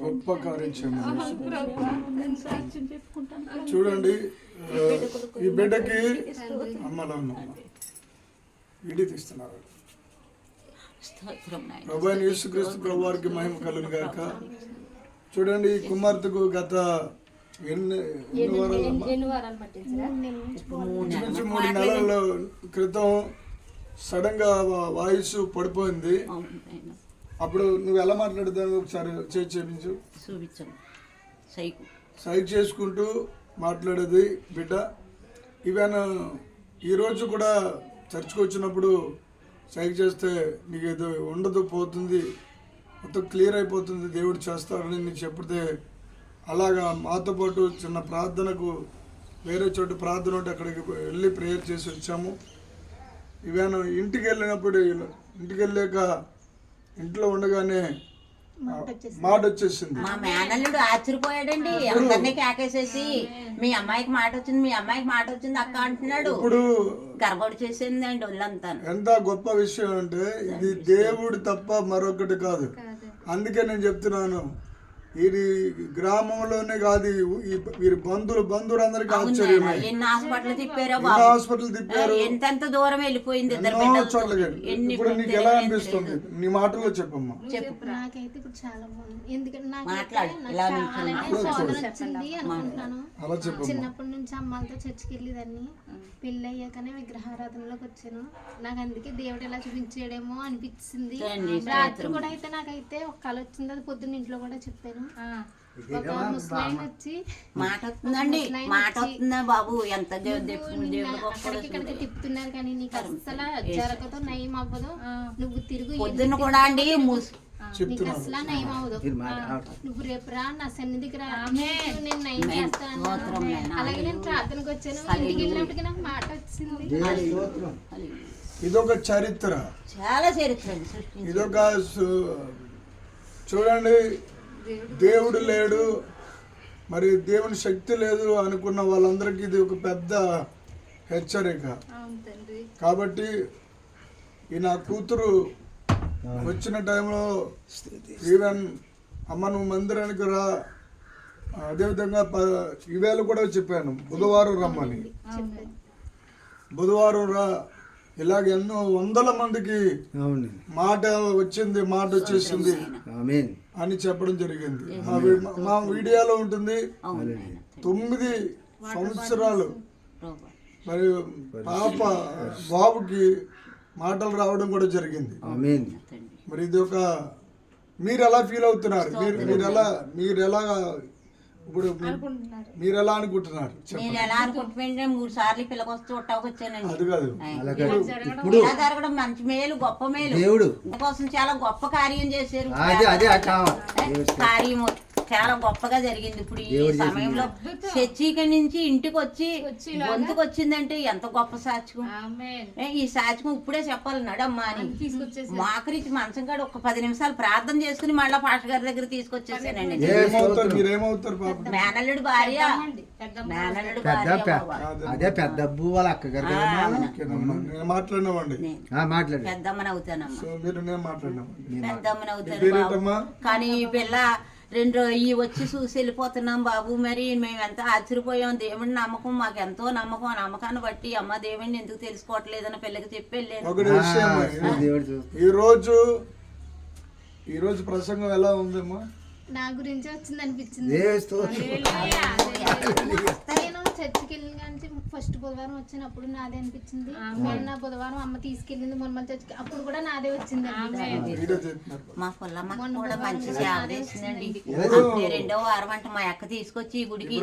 గొప్ప కార్యం చేయమని నేను సాక్ష్యం చెప్పుకుంటాను చూడండి ఈ బిడ్డకి అమ్మలో ఉన్నాం ఇడి తీస్తున్నారు. ప్రభు యేసుక్రీస్తు ప్రభు వారికి మహిమ కలుగు గాక చూడండి ఈ కుమార్తెకు గత ఎన్ని ఇంచుమించు మూడు నెలల క్రితం సడన్గా వా- వాయిస్ పడిపోయింది. అప్పుడు నువ్వు ఎలా మాట్లాడుతావు ఒకసారి చేసి చేపించు చూపించండి సైకు. చేసుకుంటూ మాట్లాడేది బిడ్డ. ఈవెన్ ఈరోజు కూడా చర్చ్కి వచ్చినప్పుడు సైడ్ చేస్తే నీకు ఏదో ఉండదు పోతుంది మొత్తం క్లియర్ అయిపోతుంది దేవుడు చేస్తాడని నీకు చెప్తే అలాగా మాతో పాటు చిన్న ప్రార్థనకు వేరే చోట ప్రార్థన ఉంటే అక్కడికి వెళ్ళి ప్రేయర్ చేసి వచ్చాము. ఈవెన్ ఇంటికి వెళ్ళినప్పుడు ఇంటికి వెళ్ళాక ఇంట్లో ఉండగానే మాట వచ్చేసింది. మా మేనల్లుడు ఆశ్చర్యపోయాడండి. అందరినీ కేకేసేసి మీ అమ్మాయికి మాట వచ్చింది మీ అమ్మాయికి మాట వచ్చింది అక్క అంటున్నాడు. ఇప్పుడు గర్భడు చేసిందండి ఒళ్ళంతా. ఎంత గొప్ప విషయం అంటే ఇది దేవుడు తప్ప మరొకటి కాదు. అందుకే నేను చెప్తున్నాను ఇది గ్రామంలోనే కాదు వీరి బంధువులు ఎన్ని హాస్పిటల్ తిప్పారో ఎన్నో బాబు. హాస్పిటల్ తిప్పారు? ఎంతెంత దూరం వెళ్ళిపోయింది ఇప్పుడు నీకు ఎలా అనిపిస్తుంది? నీ మాటల్లో చెప్పమ్మా. చెప్పు. నాకైతే ఇప్పుడు చాలా బాగుంది. ఎందుకంటే అలా చెప్పమ్మా. చిన్నప్పటి నుంచి అమ్మాలతో చర్చికి వెళ్ళేదాన్ని. పెళ్ళి అయ్యాకనే విగ్రహారాధనలోకి వచ్చాను. నాకు అందుకే దేవుడు ఎలా చూపించాడేమో అనిపించింది. రాత్రి కూడా అయితే నాకైతే ఒక కళ వచ్చింది అది పొద్దున్న ఇంట్లో కూడా చెప్పాను. మాట వస్తుందండి మాట వస్తుందా బాబు? ఎంత తిప్పుతున్నారు కానీ నీకు అస్సలు జరగదు నయం అవ్వదు. నువ్వు తిరుగు పొద్దున్న కూడా అండి అసలు నయం అవ్వదు. నువ్వు రేపు రా నా సన్నిధికి రా. నేను నయం చేస్తాను. అలాగే నేను ప్రార్థనకు వచ్చాను. ఇంటికి వెళ్ళినప్పటికీ నాకు మాట వచ్చింది. ఇదొక చరిత్ర. చాలా చరిత్ర ఇదొక చూడండి దేవుడు లేడు. మరి దేవుని శక్తి లేదు అనుకున్న వాళ్ళందరికీ ఇది ఒక పెద్ద హెచ్చరిక. కాబట్టి ఈ నా కూతురు వచ్చిన టైంలో ఈవెన్ అమ్మ నువ్వు మందిరానికి రా. అదేవిధంగా ప ఈవేళ కూడా చెప్పాను బుధవారం రమ్మని. బుధవారం రా. ఇలాగ ఎన్నో వందల మందికి అవును మాట వచ్చింది మాట వచ్చేసింది. ఆమెన్. అని చెప్పడం జరిగింది. మా వీడియోలో ఉంటుంది. తొమ్మిది సంవత్సరాలు. మరి పాప బాబుకి మాటలు రావడం కూడా జరిగింది. మరి ఇది ఒక మీరు ఎలా ఫీల్ అవుతున్నారు? మీరు మీరు ఎలా మీరు ఎలా ఇప్పుడు మీరు ఎలా అనుకుంటున్నారు? చెప్పండి. నేను ఎలా మూడు సార్లు పిల్లకి వస్తూ ఉట్టాకు వచ్చానండి. అది కాదు. అలాగే ఇప్పుడు ఇలా జరగడం మంచి మేలు గొప్ప మేలు. దేవుడు. కోసం చాలా గొప్ప కార్యం చేశారు. కార్యము. చాలా గొప్పగా జరిగింది. ఇప్పుడు ఈ సమయంలో చర్చిక నుంచి ఇంటికి వచ్చి గొంతుకు వచ్చిందంటే ఎంత గొప్ప ఏ, ఈ సాక్ష్యం ఇప్పుడే చెప్పాలి నడమ్మా అని. మాకరించి మంచం కాడ ఒక పది నిమిషాలు ప్రార్థన చేసుకుని మళ్ళీ పాష గారి దగ్గర తీసుకొచ్చేసానండి. మేనల్లుడు భార్య. మేనల్లుడు. అదే పెద్ద అబ్బు వాళ్ళ మాట్లాడినామండి పెద్దమ్మని అవుతానమ్మా పెద్దమ్మని అవుతాను కానీ ఈ పిల్ల రెండు ఈ వచ్చి చూసి వెళ్ళిపోతున్నాం బాబు మరి. మేము ఎంత ఆశ్చర్యపోయాం. దేవుడి నమ్మకం మాకు ఎంతో నమ్మకం. ఆ నమ్మకాన్ని బట్టి అమ్మ దేవుడిని ఎందుకు తెలుసుకోవట్లేదని పిల్లకి చెప్పి వెళ్ళాను. ఒకటి విషయం ఆ, దేవుడు చూస్తాడు. ఈ రోజు ఈ రోజు ప్రసంగం ఎలా ఉందమ్మా? నా గురించి వచ్చింది అనిపించింది చర్చికి వెళ్ళిన కానీ ఫస్ట్ బుధవారం వచ్చినప్పుడు నాదే అనిపించింది. మొన్న బుధవారం అమ్మ తీసుకెళ్ళింది మొన్న చర్చికి అప్పుడు కూడా నాదే వచ్చింది మా పుల్లమ్మ కూడా మంచి సేవ చేసిందండి. రెండో వారం అంటే మా అక్క తీసుకొచ్చి ఈ గుడికి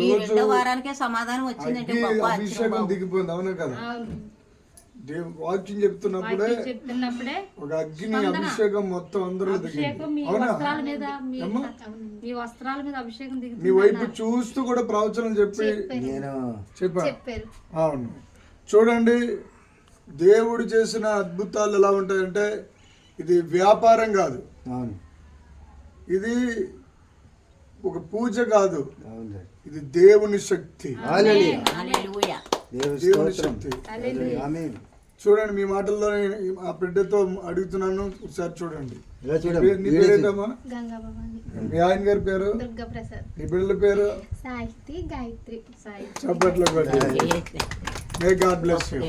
ఈ రెండో వారానికే సమాధానం బాబు. దిగిపోయింది అవునా కదా? దేవ్ వాక్యం చెప్తున్నప్పుడే చెప్తున్నప్పుడే ఒక అగ్ని అభిషేకం మొత్తం అందరూ దిగింది. మీ అవునా? వస్త్రాల మీద మీ అమ్మా. మీ వస్త్రాల మీద అభిషేకం నీ దిగుతుంది వైపు చూస్తూ కూడా ప్రవచనం చెప్పి నేను చెప్పా చెప్పారు. అవును. చూడండి దేవుడు చేసిన అద్భుతాలు ఎలా ఉంటాయంటే ఇది వ్యాపారం కాదు. అవును. ఇది ఒక పూజ కాదు. అవును ఇది దేవుని శక్తి. హల్లెలూయా. హల్లెలూయా. దేవుడి దేవుని శక్తి. ఆమేన్. చూడండి మీ మాటల్లో ఆ బిడ్డతో అడుగుతున్నాను. ఒకసారి చూడండి. నీ పేరేంటమ్మా? గంగా భవాని మీ ఆయన గారి పేరు? నీ బిడ్డల పేరు? సాహితి గాయత్రి. సాయి చప్పట్లు మే గాడ్ బ్లెస్ యూ